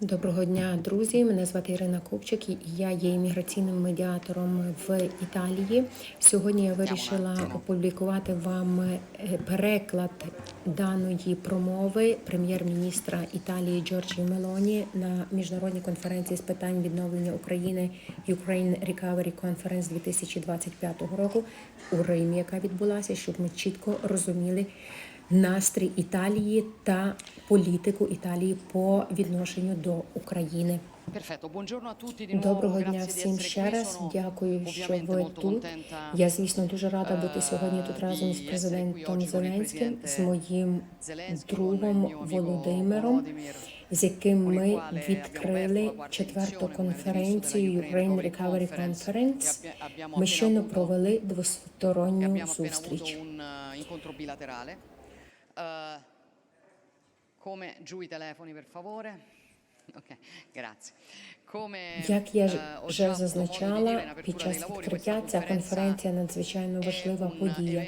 Доброго дня, друзі. Мене звати Ірина Купчик, і я є імміграційним медіатором в Італії. Сьогодні я вирішила опублікувати вам е, переклад даної промови прем'єр-міністра Італії Джорджі Мелоні на міжнародній конференції з питань відновлення України Ukraine Recovery Conference 2025 року у Римі, яка відбулася, щоб ми чітко розуміли настрій Італії та політику Італії по відношенню до України. Доброго дня всім ще раз. Дякую, що ви тут. Я, звісно, дуже рада бути е, сьогодні тут разом з президентом Зеленським, з моїм другом Володимиром, з яким ми відкрили четверту конференцію Ukraine Recovery Conference. E Ми щойно провели e двосторонню зустріч. Eh. Eh, come giù i telefoni per favore. Ok, grazie. Come Як я eh, вже зазначала, під час відкриття ця конференція надзвичайно важлива подія.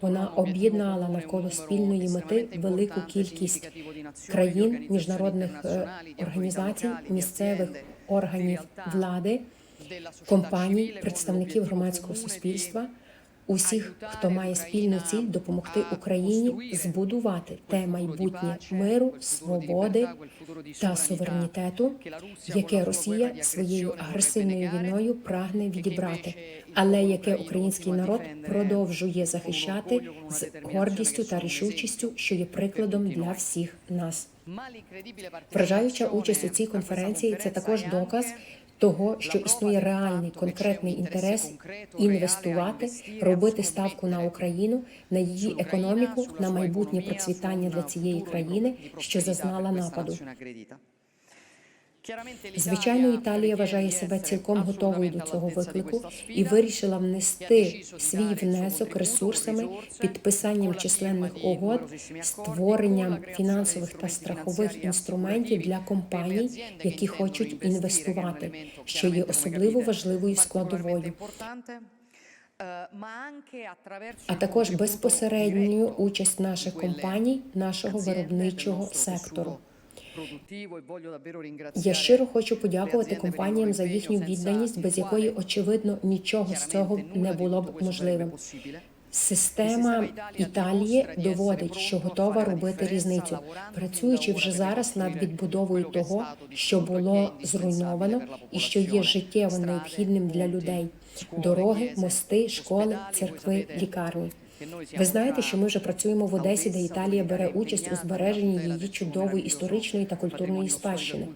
Вона об'єднала навколо спільної мети велику e кількість країн, міжнародних е, організацій, місцевих органів влади, компаній, представників громадського суспільства, усіх, хто має спільну ціль допомогти Україні збудувати те майбутнє миру, свободи та суверенітету, яке Росія своєю агресивною війною прагне відібрати, але яке український народ продовжує захищати з гордістю та рішучістю, що є прикладом для всіх нас. Вражаюча участь у цій конференції це також доказ того, що існує реальний конкретний інтерес інвестувати, робити ставку на Україну, на її економіку, на майбутнє процвітання для цієї країни, що зазнала нападу. Звичайно, Італія вважає себе цілком готовою до цього виклику і вирішила внести свій внесок ресурсами, підписанням численних угод, створенням фінансових та страхових інструментів для компаній, які хочуть інвестувати, що є особливо важливою складовою. А також безпосередньою участь наших компаній, нашого виробничого сектору. Я щиро хочу подякувати компаніям за їхню відданість, без якої очевидно нічого з цього не було б можливим. Система Італії доводить, що готова робити різницю, працюючи вже зараз над відбудовою того, що було зруйновано і що є життєво необхідним для людей: дороги, мости, школи, церкви, лікарні. Ви знаєте, що ми вже працюємо в Одесі, де Італія бере участь у збереженні її чудової історичної та культурної спадщини.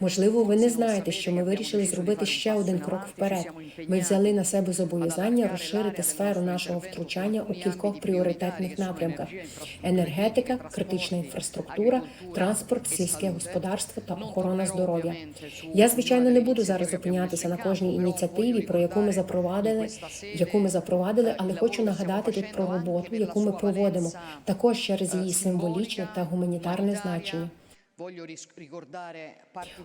Можливо, ви не знаєте, що ми вирішили зробити ще один крок вперед. Ми взяли на себе зобов'язання розширити сферу нашого втручання у кількох пріоритетних напрямках: енергетика, критична інфраструктура, транспорт, сільське господарство та охорона здоров'я. Я звичайно не буду зараз зупинятися на кожній ініціативі, про яку ми запровадили, яку ми запровадили, але хочу нагадати тут про роботу, яку ми проводимо, також через її символічне та гуманітарне значення.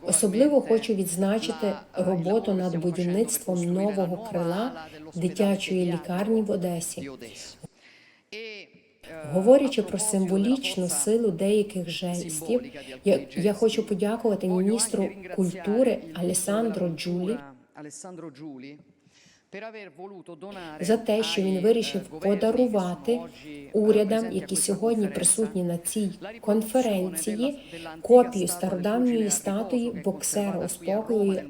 Особливо хочу відзначити роботу над будівництвом нового крила дитячої лікарні в Одесі. Говорячи про символічну силу деяких жестів, я, я хочу подякувати міністру культури Алесандро Джулі за те, що він вирішив подарувати урядам, які сьогодні присутні на цій конференції, копію стародавньої статуї боксера у спокою,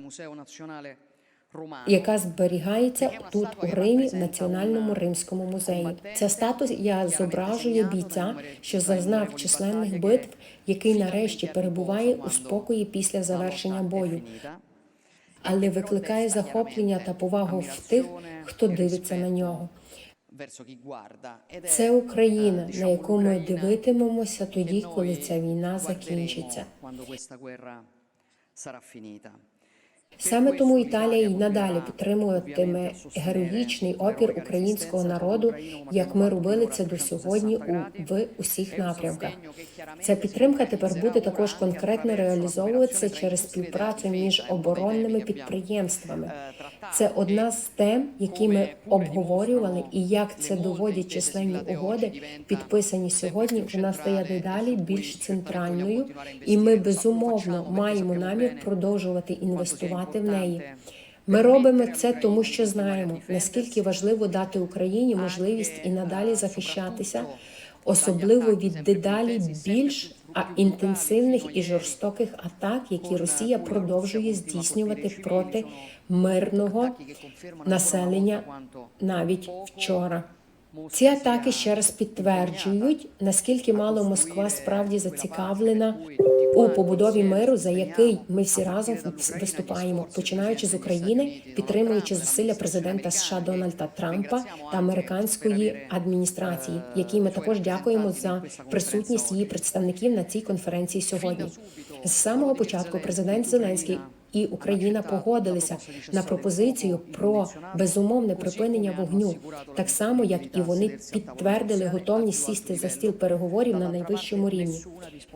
яка зберігається тут у Римі в Національному римському музеї. Ця статуя зображує бійця, що зазнав численних битв, який нарешті перебуває у спокої після завершення бою але викликає захоплення та повагу в тих, хто дивиться на нього. Це Україна, на яку ми дивитимемося тоді, коли ця війна закінчиться. Саме тому Італія й надалі підтримуватиме героїчний опір українського народу, як ми робили це до сьогодні у в усіх напрямках. Ця підтримка тепер буде також конкретно реалізовуватися через співпрацю між оборонними підприємствами. Це одна з тем, які ми обговорювали, і як це доводять численні угоди, підписані сьогодні. Вона стає дедалі більш центральною, і ми безумовно маємо намір продовжувати інвестувати в неї. Ми робимо це тому, що знаємо наскільки важливо дати Україні можливість і надалі захищатися, особливо від дедалі більш інтенсивних і жорстоких атак, які Росія продовжує здійснювати проти мирного населення навіть вчора. Ці атаки ще раз підтверджують, наскільки мало Москва справді зацікавлена у побудові миру, за який ми всі разом виступаємо, починаючи з України, підтримуючи зусилля президента США Дональда Трампа та американської адміністрації, якій ми також дякуємо за присутність її представників на цій конференції сьогодні. З самого початку президент Зеленський і Україна погодилися на пропозицію про безумовне припинення вогню, так само як і вони підтвердили готовність сісти за стіл переговорів на найвищому рівні.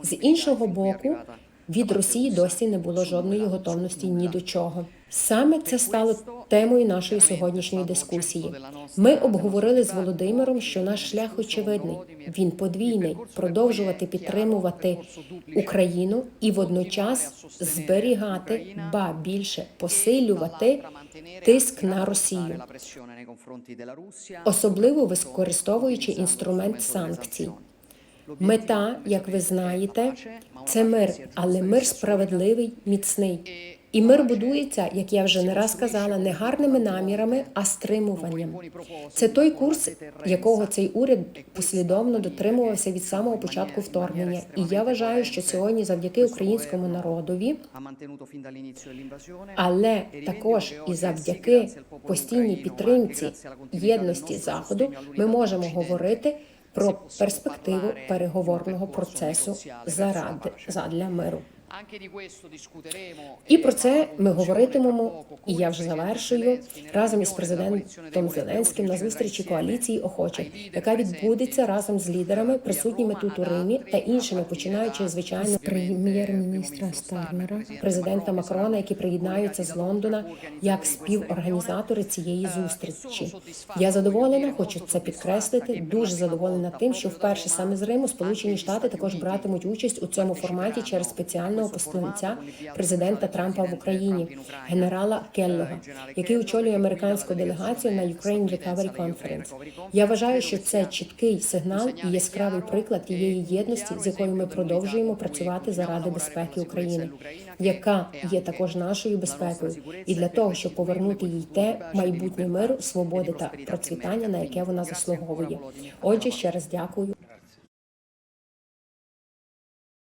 З іншого боку, від Росії досі не було жодної готовності ні до чого. Саме це стало темою нашої сьогоднішньої дискусії. Ми обговорили з Володимиром, що наш шлях очевидний. Він подвійний продовжувати підтримувати Україну і водночас зберігати, ба більше посилювати тиск на Росію, особливо використовуючи інструмент санкцій. Мета, як ви знаєте, це мир, але мир справедливий, міцний. І мир будується, як я вже не раз казала, не гарними намірами, а стримуванням. Це той курс, якого цей уряд послідовно дотримувався від самого початку вторгнення. І я вважаю, що сьогодні, завдяки українському народові, але також і завдяки постійній підтримці єдності заходу, ми можемо говорити про перспективу переговорного процесу заради задля миру. І про це ми говоритимемо, і я вже завершую разом із президентом Зеленським на зустрічі коаліції охочих, яка відбудеться разом з лідерами, присутніми тут у Римі та іншими, починаючи звичайно прем'єр-міністра Стармера, президента Макрона, які приєднаються з Лондона як співорганізатори цієї зустрічі. Я задоволена, хочу це підкреслити. Дуже задоволена тим, що вперше саме з Риму Сполучені Штати також братимуть участь у цьому форматі через спеціального посланця президента Трампа в Україні, генерала Келлога, який очолює американську делегацію на Ukraine Recovery Conference. Я вважаю, що це чіткий сигнал і яскравий приклад тієї єдності, з якою ми продовжуємо працювати заради безпеки України, яка є також нашою безпекою, і для того, щоб повернути їй те майбутнє миру, свободи та процвітання, на яке вона заслуговує. Отже, ще раз дякую.